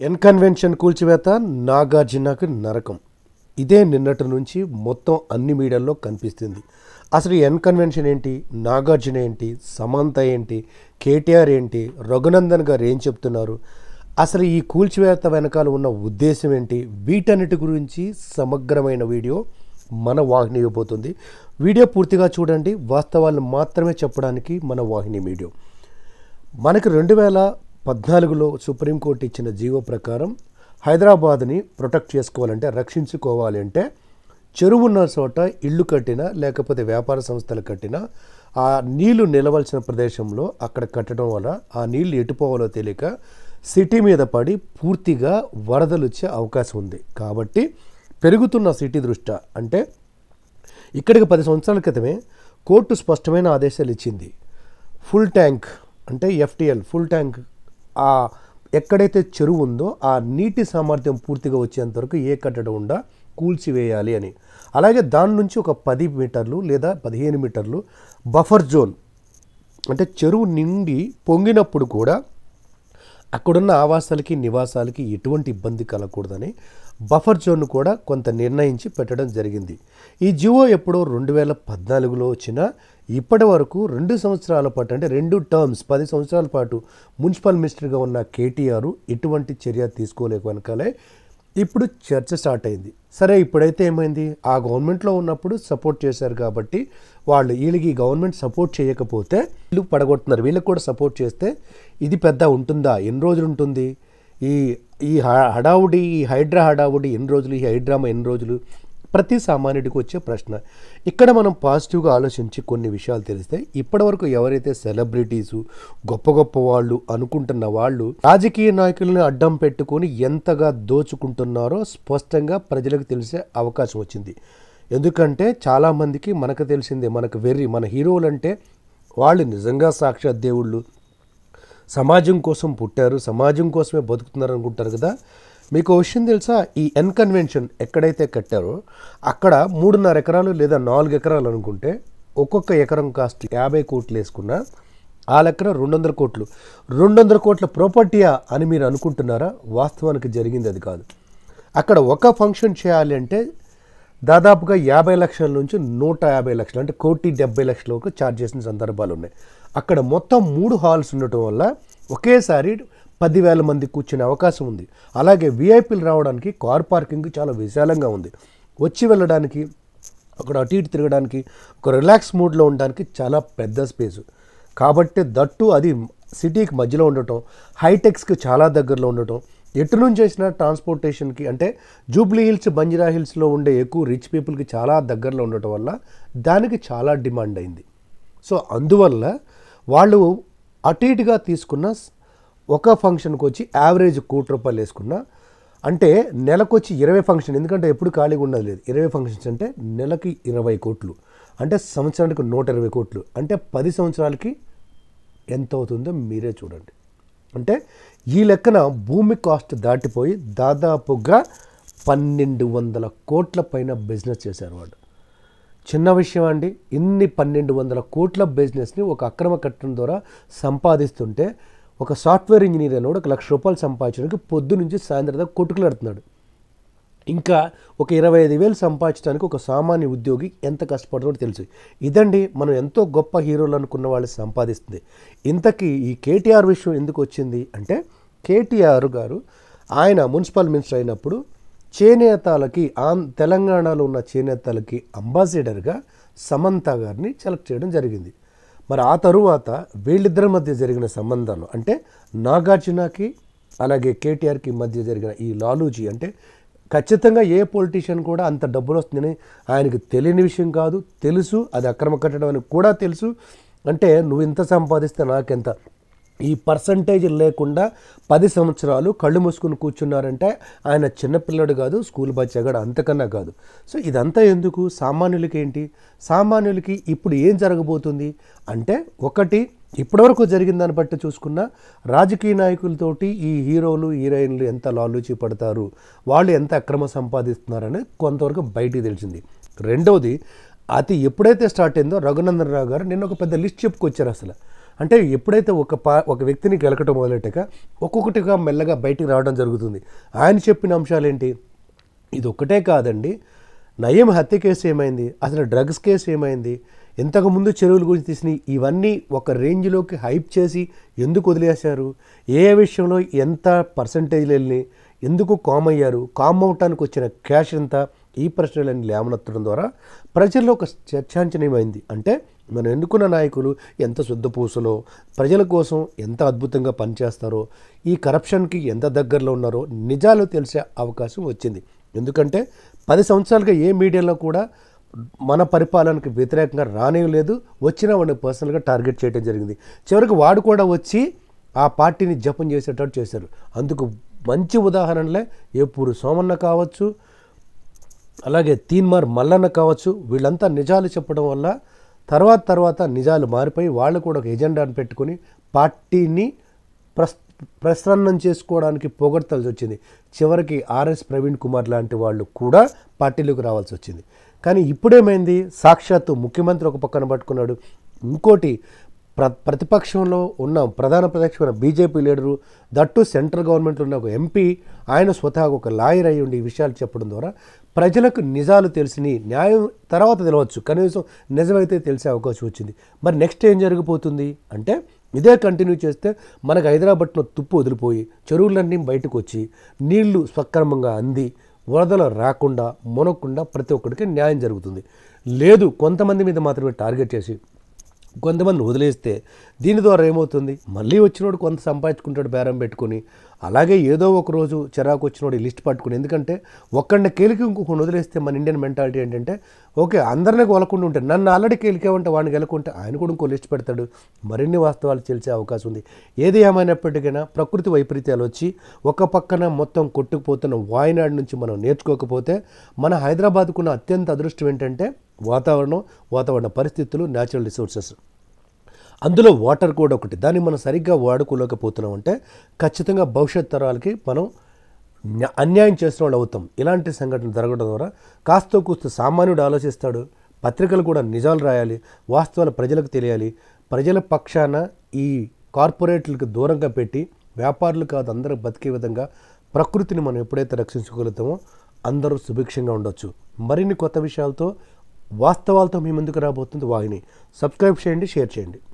ఎన్కన్వెన్షన్ కూల్చివేత నాగార్జునకు నరకం. ఇదే నిన్నటి నుంచి మొత్తం అన్ని మీడియాల్లో కనిపిస్తుంది. అసలు ఎన్కన్వెన్షన్ ఎన్ కన్వెన్షన్ ఏంటి? నాగార్జున ఏంటి? సమంత ఏంటి? కేటీఆర్ ఏంటి? రఘునందన్ గారు ఏం చెప్తున్నారు? అసలు ఈ కూల్చివేత వెనకాల ఉన్న ఉద్దేశం ఏంటి? వీటన్నిటి గురించి సమగ్రమైన వీడియో మన వాహిని ఇవ్వబోతుంది. వీడియో పూర్తిగా చూడండి. వాస్తవాలను మాత్రమే చెప్పడానికి మన వాహిని వీడియో మనకి రెండు వేల పద్నాలుగులో సుప్రీంకోర్టు ఇచ్చిన జీవో ప్రకారం హైదరాబాద్ని ప్రొటెక్ట్ చేసుకోవాలంటే రక్షించుకోవాలి అంటే చెరువు ఉన్న చోట ఇల్లు కట్టినా లేకపోతే వ్యాపార సంస్థలు కట్టినా ఆ నీళ్ళు నిలవలసిన ప్రదేశంలో అక్కడ కట్టడం వల్ల ఆ నీళ్ళు ఎటుపోవాలో తెలియక సిటీ మీద పడి పూర్తిగా వరదలు వచ్చే అవకాశం ఉంది. కాబట్టి పెరుగుతున్న సిటీ దృష్ట్యా అంటే ఇక్కడికి పది సంవత్సరాల క్రితమే కోర్టు స్పష్టమైన ఆదేశాలు ఇచ్చింది. ఫుల్ ట్యాంక్ అంటే ఎఫ్టిఎల్ ఫుల్ ట్యాంక్ ఆ ఎక్కడైతే చెరువు ఉందో ఆ నీటి సామర్థ్యం పూర్తిగా వచ్చేంత వరకు ఏ కట్టడం ఉండా కూల్చివేయాలి అని. అలాగే దాని నుంచి ఒక పది మీటర్లు లేదా పదిహేను మీటర్లు బఫర్ జోన్ అంటే చెరువు నిండి పొంగినప్పుడు కూడా అక్కడున్న ఆవాసాలకి నివాసాలకి ఎటువంటి ఇబ్బంది కలగకూడదని బఫర్ జోన్ కూడా కొంత నిర్ణయించి పెట్టడం జరిగింది. ఈ జివో ఎప్పుడో రెండు వేల పద్నాలుగులో వచ్చిన ఇప్పటి వరకు రెండు సంవత్సరాల పాటు అంటే రెండు టర్మ్స్ పది సంవత్సరాల పాటు మున్సిపల్ మినిస్టర్గా ఉన్న కేటీఆర్ ఎటువంటి చర్య తీసుకోలేక వెనకాలే ఇప్పుడు చర్చ స్టార్ట్ అయింది. సరే ఇప్పుడైతే ఏమైంది? ఆ గవర్నమెంట్లో ఉన్నప్పుడు సపోర్ట్ చేశారు కాబట్టి వాళ్ళు వీళ్ళకి ఈ గవర్నమెంట్ సపోర్ట్ చేయకపోతే వీళ్ళు పడగొడుతున్నారు. వీళ్ళకి కూడా సపోర్ట్ చేస్తే ఇది పెద్ద ఉంటుందా? ఎన్ని రోజులు ఉంటుంది? ఈ ఈ హడావుడి ఈ హైడ్రా హడావుడి ఎన్ని రోజులు? ఈ హైడ్రామా ఎన్ని రోజులు? ప్రతి సామాన్యుడికి వచ్చే ప్రశ్న. ఇక్కడ మనం పాజిటివ్గా ఆలోచించి కొన్ని విషయాలు తెలిస్తే ఇప్పటివరకు ఎవరైతే సెలబ్రిటీసు గొప్ప గొప్ప వాళ్ళు అనుకుంటున్న వాళ్ళు రాజకీయ నాయకులను అడ్డం పెట్టుకొని ఎంతగా దోచుకుంటున్నారో స్పష్టంగా ప్రజలకు తెలిసే అవకాశం వచ్చింది. ఎందుకంటే చాలామందికి మనకు తెలిసిందే మనకు వెర్రి మన హీరోలు అంటే వాళ్ళు నిజంగా సాక్షాత్ దేవుళ్ళు. సమాజం కోసం పుట్టారు సమాజం కోసమే బతుకుతున్నారు అనుకుంటారు కదా. మీకు విషయం తెలుసా? ఈ ఎన్ కన్వెన్షన్ ఎక్కడైతే కట్టారో అక్కడ మూడున్నర ఎకరాలు లేదా నాలుగు ఎకరాలు అనుకుంటే ఒక్కొక్క ఎకరం కాస్ట్ యాభై కోట్లు వేసుకున్నా ఆ లెక్కన రెండు వందల కోట్లు. రెండు వందల కోట్ల ప్రాపర్టీయా అని మీరు అనుకుంటున్నారా? వాస్తవానికి జరిగింది అది కాదు. అక్కడ ఒక ఫంక్షన్ చేయాలి అంటే దాదాపుగా యాభై లక్షల నుంచి నూట యాభై లక్షలు అంటే కోటి డెబ్బై లక్షల వరకు ఛార్జ్ చేసిన సందర్భాలు ఉన్నాయి. అక్కడ మొత్తం మూడు హాల్స్ ఉండటం వల్ల ఒకేసారి పదివేల మంది కూర్చునే అవకాశం ఉంది. అలాగే విఐపీలు రావడానికి కార్ పార్కింగ్ చాలా విశాలంగా ఉంది. వచ్చి వెళ్ళడానికి అక్కడ అటు ఇటు తిరగడానికి ఒక రిలాక్స్ మూడ్లో ఉండడానికి చాలా పెద్ద స్పేసు. కాబట్టి దట్టు అది సిటీకి మధ్యలో ఉండటం హైటెక్స్కి చాలా దగ్గరలో ఉండటం ఎటు నుంచి వచ్చిన ట్రాన్స్పోర్టేషన్కి అంటే జూబ్లీ హిల్స్ బంజరా హిల్స్లో ఉండే ఎక్కువ రిచ్ పీపుల్కి చాలా దగ్గరలో ఉండటం వల్ల దానికి చాలా డిమాండ్ అయింది. సో అందువల్ల వాళ్ళు అటు ఇటుగా తీసుకున్న ఒక ఫంక్షన్కి వచ్చి యావరేజ్ కోటి రూపాయలు వేసుకున్న అంటే నెలకొచ్చి ఇరవై ఫంక్షన్ ఎందుకంటే ఎప్పుడు ఖాళీగా ఉండదు లేదు. ఇరవై ఫంక్షన్స్ అంటే నెలకి ఇరవై కోట్లు. అంటే సంవత్సరానికి నూట ఇరవై కోట్లు. అంటే పది సంవత్సరాలకి ఎంత అవుతుందో మీరే చూడండి. అంటే ఈ లెక్కన భూమి కాస్ట్ దాటిపోయి దాదాపుగా పన్నెండు వందల కోట్ల పైన బిజినెస్ చేశారు వాళ్ళు చిన్న విషయం అండి ఇన్ని పన్నెండు వందల కోట్ల బిజినెస్ని ఒక అక్రమ కట్టడం ద్వారా సంపాదిస్తుంటే ఒక సాఫ్ట్వేర్ ఇంజనీర్ అనేవాడు ఒక లక్ష రూపాయలు సంపాదించడానికి పొద్దు నుంచి సాయంత్రం దాకా కొట్టుకులాడుతున్నాడు ఇంకా ఒక ఇరవై ఐదు వేలు సంపాదించడానికి ఒక సామాన్య ఉద్యోగి ఎంత కష్టపడుతుందో తెలుసు. ఇదండి మనం ఎంతో గొప్ప హీరోలు అనుకున్న వాళ్ళు సంపాదిస్తుంది. ఇంతకీ ఈ కేటీఆర్ విషయం ఎందుకు వచ్చింది అంటే కేటీఆర్ గారు ఆయన మున్సిపల్ మినిస్టర్ అయినప్పుడు చేనేతలకి ఆం తెలంగాణలో ఉన్న చేనేతలకి అంబాసిడర్గా సమంత గారిని సెలెక్ట్ చేయడం జరిగింది. మరి ఆ తరువాత వీళ్ళిద్దరి మధ్య జరిగిన సంబంధాలు అంటే నాగార్జునకి అలాగే కేటీఆర్కి మధ్య జరిగిన ఈ లాలూజీ అంటే ఖచ్చితంగా ఏ పొలిటీషియన్ కూడా అంత డబ్బులు వస్తుందని ఆయనకు తెలియని విషయం కాదు తెలుసు అది అక్రమ కట్టడం అని కూడా తెలుసు. అంటే నువ్వు ఇంత సంపాదిస్తే నాకెంత ఈ పర్సంటేజ్ లేకుండా పది సంవత్సరాలు కళ్ళు మూసుకుని కూర్చున్నారంటే ఆయన చిన్నపిల్లడు కాదు స్కూల్ బచ్చగాడు అంతకన్నా కాదు. సో ఇదంతా ఎందుకు? సామాన్యులకి ఏంటి? సామాన్యులకి ఇప్పుడు ఏం జరగబోతుంది? అంటే ఒకటి ఇప్పటివరకు జరిగిన దాన్ని బట్టి చూసుకున్న రాజకీయ నాయకులతోటి ఈ హీరోలు హీరోయిన్లు ఎంత లాలూచి పడతారు వాళ్ళు ఎంత అక్రమ సంపాదిస్తున్నారని కొంతవరకు బయటికి తెలిసింది. రెండవది అది ఎప్పుడైతే స్టార్ట్ అయిందో రఘునందన్ రావు గారు నిన్న ఒక పెద్ద లిస్ట్ చెప్పుకొచ్చారు అసలు. అంటే ఎప్పుడైతే ఒక పా ఒక వ్యక్తిని గెలకటం మొదలెట్టాక ఒక్కొక్కటిగా మెల్లగా బయటికి రావడం జరుగుతుంది. ఆయన చెప్పిన అంశాలు ఏంటి ఇది ఒక్కటే కాదండి. నయం హత్య కేసు ఏమైంది? అసలు డ్రగ్స్ కేసు ఏమైంది? ఇంతకుముందు చెరువుల గురించి తీసిన ఇవన్నీ ఒక రేంజ్లోకి హైప్ చేసి ఎందుకు వదిలేశారు? ఏ విషయంలో ఎంత పర్సంటేజ్లు వెళ్ళి ఎందుకు కామ్ అయ్యారు? కామ్ అవటానికి వచ్చిన క్యాష్ ఎంత? ఈ ప్రశ్నలన్నీ లేవనెత్తడం ద్వారా ప్రజల్లో ఒక చర్చాంచనీయమైంది అంటే మనం ఎన్నుకున్న నాయకులు ఎంత శుద్ధపూసలో ప్రజల కోసం ఎంత అద్భుతంగా పనిచేస్తారో ఈ కరప్షన్కి ఎంత దగ్గరలో ఉన్నారో నిజాలు తెలిసే అవకాశం వచ్చింది. ఎందుకంటే పది సంవత్సరాలుగా ఏ మీడియాలో కూడా మన పరిపాలనకు వ్యతిరేకంగా రానివ్వలేదు. వచ్చిన వాడిని పర్సనల్గా టార్గెట్ చేయడం జరిగింది. చివరికి వాడు కూడా వచ్చి ఆ పార్టీని జపం చేసేటట్టు చేశారు. అందుకు మంచి ఉదాహరణలే ఏపూరు సోమన్న కావచ్చు అలాగే తీన్మార్ మల్లన్న కావచ్చు వీళ్ళంతా నిజాలు చెప్పడం వల్ల తర్వాత తర్వాత నిజాలు మారిపోయి వాళ్ళు కూడా ఒక ఎజెండాను పెట్టుకొని పార్టీని ప్రస్ ప్రసన్నం చేసుకోవడానికి పొగడ్తలసి వచ్చింది. చివరికి ఆర్ఎస్ ప్రవీణ్ కుమార్ లాంటి వాళ్ళు కూడా పార్టీలోకి రావాల్సి వచ్చింది. కానీ ఇప్పుడేమైంది? సాక్షాత్తు ముఖ్యమంత్రి ఒక పక్కన పట్టుకున్నాడు. ఇంకోటి ప్ర ప్రతిపక్షంలో ఉన్న ప్రధాన ప్రతిపక్షమైన బీజేపీ లీడరు దట్టు సెంట్రల్ గవర్నమెంట్లో ఉన్న ఒక ఎంపీ ఆయన స్వతహాగా ఒక లాయర్ అయి ఉండి ఈ విషయాలు చెప్పడం ద్వారా ప్రజలకు నిజాలు తెలిసిని న్యాయం తర్వాత తెలవచ్చు. కనీసం నిజమైతే తెలిసే అవకాశం వచ్చింది. మరి నెక్స్ట్ ఏం జరిగిపోతుంది అంటే ఇదే కంటిన్యూ చేస్తే మనకు హైదరాబాద్లో తుప్పు వదిలిపోయి చెరువులన్నీ బయటకు వచ్చి నీళ్ళు సక్రమంగా అంది వరదలు రాకుండా మునకుండా ప్రతి ఒక్కరికి న్యాయం జరుగుతుంది. లేదు కొంతమంది మీద మాత్రమే టార్గెట్ చేసి కొంతమంది వదిలేస్తే దీని ద్వారా ఏమవుతుంది? మళ్ళీ వచ్చినోడు కొంత సంపాదించుకుంటాడు బేరం పెట్టుకొని అలాగే ఏదో ఒక రోజు చిరాకు వచ్చినోడు లిస్ట్ పట్టుకుని. ఎందుకంటే ఒక్కడిని కేలికి ఇంకొకటి వదిలేస్తే మన ఇండియన్ మెంటాలిటీ ఏంటంటే ఓకే అందరినీ కొలకుండా ఉంటే నన్ను ఆల్రెడీ కేలికేమంటే వాడిని గెలుకుంటే ఆయన కూడా ఇంకో లిస్ట్ పెడతాడు. మరిన్ని వాస్తవాలు తెలిసే అవకాశం ఉంది. ఏది ఏమైనప్పటికైనా ప్రకృతి వైపరీత్యాలు వచ్చి ఒక పక్కన మొత్తం కొట్టుకుపోతున్న వాయనాడు నుంచి మనం నేర్చుకోకపోతే మన హైదరాబాద్కున్న అత్యంత అదృష్టం ఏంటంటే వాతావరణం వాతావరణ పరిస్థితులు న్యాచురల్ రిసోర్సెస్ అందులో వాటర్ కూడా ఒకటి. దాన్ని మనం సరిగ్గా వాడుకోలేకపోతున్నాం అంటే ఖచ్చితంగా భవిష్యత్ తరాలకి మనం అన్యాయం చేసిన వాళ్ళు అవుతాం. ఇలాంటి సంఘటన జరగడం ద్వారా కాస్త కూస్త సామాన్యుడు ఆలోచిస్తాడు. పత్రికలు కూడా నిజాలు రాయాలి. వాస్తవాలు ప్రజలకు తెలియాలి. ప్రజల పక్షాన ఈ కార్పొరేట్లకు దూరంగా పెట్టి వ్యాపారులు కాదు అందరూ బతికే విధంగా ప్రకృతిని మనం ఎప్పుడైతే రక్షించుకోగలుగుతామో అందరూ సుభిక్షంగా ఉండొచ్చు. మరిన్ని కొత్త విషయాలతో వాస్తవాలతో మీ ముందుకు రాబోతుంది వాహిని. సబ్స్క్రైబ్ చేయండి షేర్ చేయండి.